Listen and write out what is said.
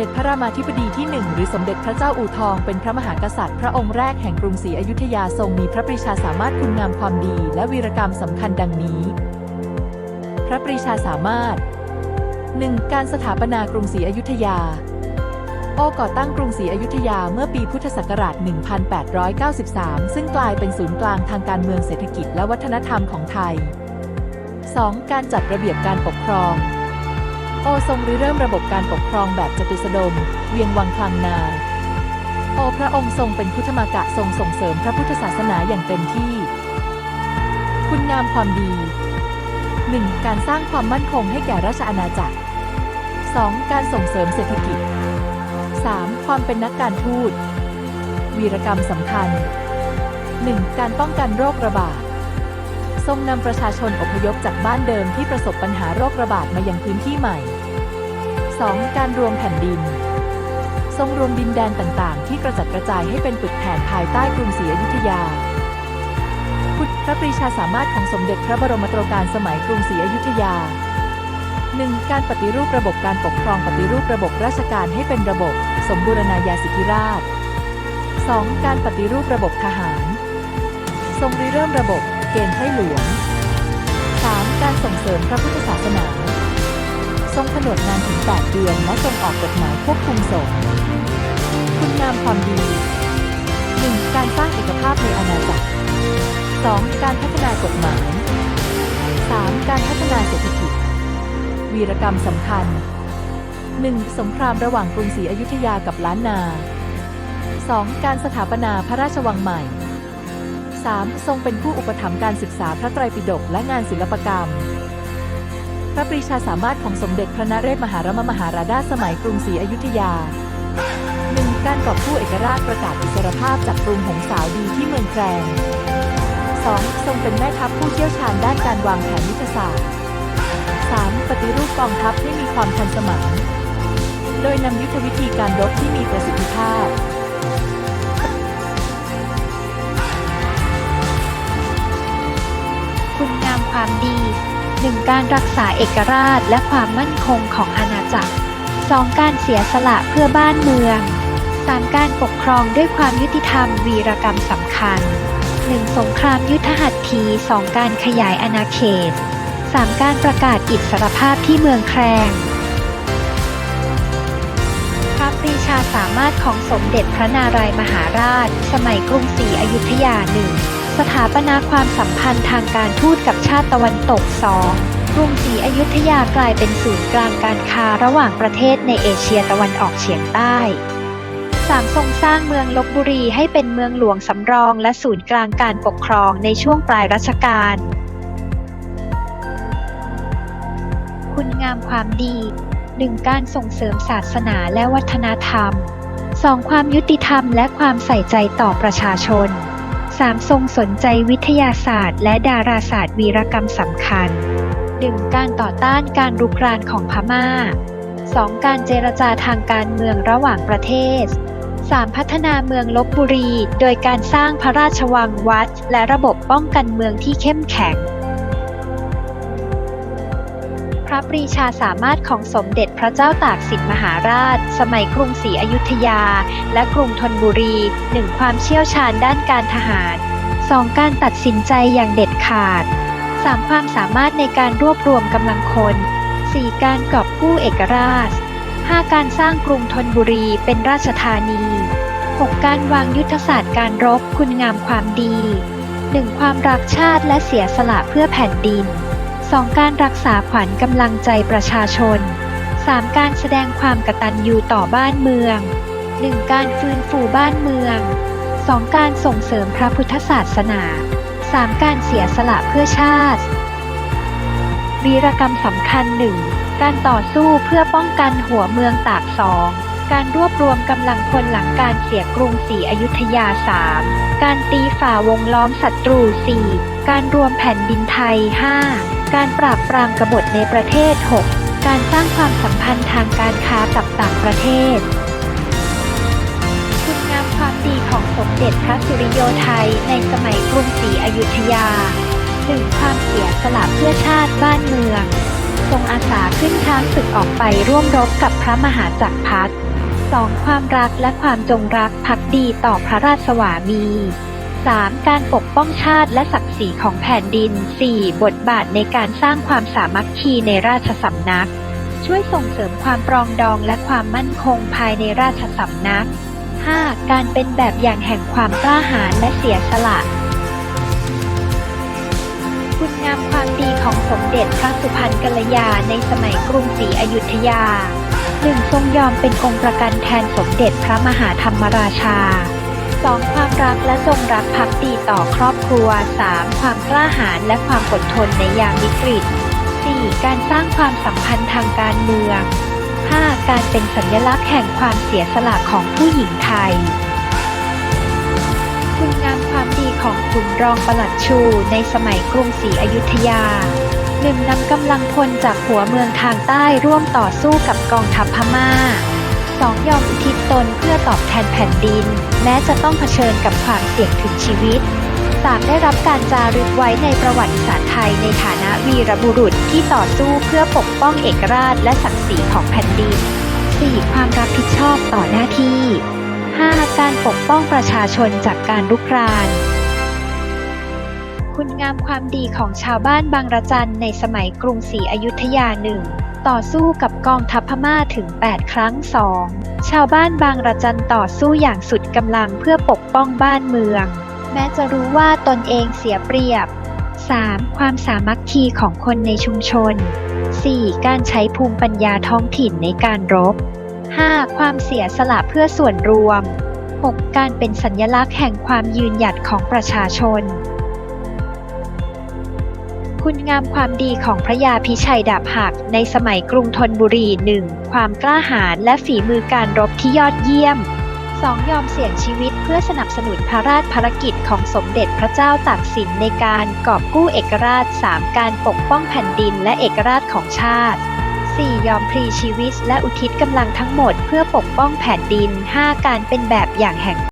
เด็จพระรามาธิบดีที่หนึ่งหรือสมเด็จพระเจ้าอู่ทองเป็นพระมหากษัตริย์ พระองค์แรกแห่งกรุงศรีอยุธยาทรงมีพระปรีชาสามารถคุณงามความดี และวีรกรรมสำคัญดังนี้ พระปรีชาสามารถ 1. การสถาปนากรุงศรีอยุธยา โอก่อตั้งกรุงศรีอยุธยาเมื่อปีพุทธศักราช 1893 ซึ่งกลายเป็นศูนย์กลางทางการเมืองเศรษฐกิจและวัฒนธรรมของไทย 2. การจัดระเบียบการปกครอง โอทรงริเริ่มระบบการปกครองแบบจตุสดม เวียงวังคลังนา โอพระองค์ทรงเป็นพุทธมากะทรงส่งเสริมพระพุทธศาสนาอย่างเต็มที่ คุณงามความดี 1. การสร้างความมั่นคงให้แก่ราชอาณาจักร 2. การส่งเสริมเศรษฐกิจ 3. ความเป็นนักการทูต วีรกรรมสำคัญ 1. การป้องกันโรคระบาด รงนำประชาชนอพยพจากบ้านเดิมที่ประสบปัญหาโรคระบาดมายังพื้นที่ใหม่ 2. การรวมแผ่นดิน ทรงรวมดินแดนต่างๆ ที่กระจัดกระจายให้เป็นปึกแผ่นภายใต้กรุงศรีอยุธยา พุทธพระปรีชาสามารถของสมเด็จพระบรมโตรการสมัยกรุงศรีอยุธยา 1. การปฏิรูประบบการปกครองปฏิรูประบบราชการให้เป็นระบบ สมบูรณาญาสิทธิราช 2. การปฏิรูประบบทหาร ทรงริเริ่มระบบ เกณฑ์ไขหลวง 3. การส่งเสริมพระพุทธศาสนา ทรงผนวดงานถึง 8 เดือน และทรงออกกฎหมายควบคุมสงฆ์คุณงามความดี 1. การสร้างเอกภาพในอาณาจักร 2. การพัฒนากฎหมาย 3. การพัฒนาเศรษฐกิจ วีรกรรมสำคัญ 1. สงครามระหว่างกรุงศรีอยุธยากับล้านนา 2. การสถาปนาพระราชวังใหม่ 3. ทรงเป็นผู้อุปถัมภ์การศึกษาพระไตรปิฎกและงานศิลปกรรม พระปรีชาสามารถของสมเด็จพระนเรศมหารมมหาราชาสมัยกรุงศรีอยุธยา 1. การกอบกู้เอกราชประกาศอิสรภาพจากกรุงหงสาวดีที่เมืองแกรง 2. ทรงเป็นแม่ทัพผู้เชี่ยวชาญด้านการวางแผนยุทธศาสตร์ 3. ปฏิรูปกองทัพให้มีความทันสมัย โดยนำยุทธวิธีการรบที่มีประสิทธิภาพ คุณงามความดี 1. การรักษาเอกราชและความมั่นคงของอาณาจักร 2. การเสียสละเพื่อบ้านเมือง 3. การปกครองด้วยความยุติธรรมวีรกรรมสำคัญ 1. สงครามยุทธหัตถี 2. การขยายอาณาเขต 3. การประกาศอิสรภาพที่เมืองแครงพระปรีชาสามารถของสมเด็จพระนารายมหาราช สมัยกรุงศรีอยุธยาหนึ่ง สถาปนาความสัมพันธ์ทางการทูตกับชาติตะวันตก 2. กรุงศรีอยุธยากลายเป็นศูนย์กลางการค้าระหว่างประเทศในเอเชียตะวันออกเฉียงใต้ 3. ทรงสร้างเมืองลบบุรีให้เป็นเมืองหลวงสำรองและศูนย์กลางการปกครองในช่วงปลายรัชกาล คุณงามความดี 1. การส่งเสริมศาสนาและวัฒนธรรม 2. ความยุติธรรมและความใส่ใจต่อประชาชน 3. ทรงสนใจวิทยาศาสตร์ และดาราศาสตร์วีรกรรมสำคัญ 1. การต่อต้านการรุกรานของพม่า 2. การเจรจาทางการเมืองระหว่างประเทศ 3. พัฒนาเมืองลบบุรี โดยการสร้างพระราชวังวัด และระบบป้องกันเมืองที่เข้มแข็ง ระปรีชาสามารถของสมเด็จพระเจ้าตากสินมหาราช สมัยกรุงศรีอยุธยา และกรุงธนบุรี 1. ความเชี่ยวชาญด้านการทหาร 2. การตัดสินใจอย่างเด็ดขาด 3. ความสามารถในการรวบรวมกำลังคน 4. การกอบกู้เอกราช 5. การสร้างกรุงธนบุรีเป็นราชธานี 6. การวางยุทธศาสตร์การรบคุณงามความดี 1. ความรักชาติและเสียสละเพื่อแผ่นดิน 2. การรักษาขวัญกำลังใจประชาชน 3. การแสดงความกตัญญูต่อบ้านเมือง 1. การฟื้นฟูบ้านเมือง 2. การส่งเสริมพระพุทธศาสนา 3. การเสียสละเพื่อชาติ วีรกรรมสำคัญหนึ่งการต่อสู้เพื่อป้องกันหัวเมืองตากสองการรวบรวมกำลังพลหลังการเสียกรุงศรีอยุธยา 3. การตีฝ่าวงล้อมศัตรู 4. การรวมแผ่นดินไทย 5. การปราบปรามกบฏในประเทศ 6. การสร้างความสัมพันธ์ทางการค้ากับต่างประเทศ คุณงามความดีของสมเด็จพระสุริโยไทยในสมัยกรุงศรีอยุธยา 1. ความเสียสละเพื่อชาติบ้านเมือง ทรงอาสาขึ้นช้างศึกออกไปร่วมรบกับพระมหาจักรพรรดิ 2. ความรักและความจงรักภักดีต่อพระราชสวามี 3. การปกป้องชาติและศักดิ์ศรีของแผ่นดิน 4. บทบาทในการสร้างความสามัคคีในราชสำนัก ช่วยส่งเสริมความปรองดองและความมั่นคงภายในราชสำนัก 5. การเป็นแบบอย่างแห่งความกล้าหาญและเสียสละ คุณงามความดีของสมเด็จพระสุพรรณกัลยาในสมัยกรุงศรีอยุธยา 1. ทรงยอมเป็นองค์ประกันแทนสมเด็จพระมหาธรรมราชา 2. ความรักและจงรักภักดีต่อครอบครัว 3. ความกล้าหาญและความอดทนในยามวิกฤต 4. การสร้างความสัมพันธ์ทางการเมือง 5. การเป็นสัญลักษณ์แห่งความเสียสละของผู้หญิงไทย คุณงามความดีของขุนรองประหลัดชูในสมัยกรุงศรีอยุธยาหนึ่งนำกำลังพลจากหัวเมืองทางใต้ร่วมต่อสู้กับกองทัพพม่า 2. ยอมอุทิศตนเพื่อตอบแทนแผ่นดิน แม้จะต้องเผชิญกับความเสี่ยงถึงชีวิต 3. ได้รับการจารึกไว้ในประวัติศาสตร์ไทยในฐานะวีรบุรุษที่ต่อสู้เพื่อปกป้องเอกราชและศักดิ์ศรีของแผ่นดิน 4. ความรับผิดชอบต่อหน้าที่ 5. การปกป้องประชาชนจากการลุกรานคุณงามความดีของชาวบ้านบางระจันในสมัยกรุงศรีอยุธยาหนึ่ง ต่อสู้กับกองทัพพม่าถึง 8 ครั้งสองชาวบ้านบางระจันต่อสู้อย่างสุดกำลังเพื่อปกป้องบ้านเมือง แม้จะรู้ว่าตนเองเสียเปรียบ 3. ความสามัคคีของคนในชุมชน 4. การใช้ภูมิปัญญาท้องถิ่นในการรบ 5. ความเสียสละเพื่อส่วนรวม 6. การเป็นสัญลักษณ์แห่งความยืนหยัดของประชาชน คุณงามความดีของพระยาพิชัยดาบหัก ในสมัยกรุงธนบุรี 1. ความกล้าหาญและฝีมือการรบที่ยอดเยี่ยม 2. ยอมเสี่ยงชีวิตเพื่อสนับสนุนพระราชภารกิจของสมเด็จพระเจ้าตากสินในการกอบกู้เอกราช 3. การปกป้องแผ่นดินและเอกราชของชาติ 4. ยอมพลีชีวิตและอุทิศกำลังทั้งหมดเพื่อปกป้องแผ่นดิน 5. การเป็นแบบอย่างแห่ง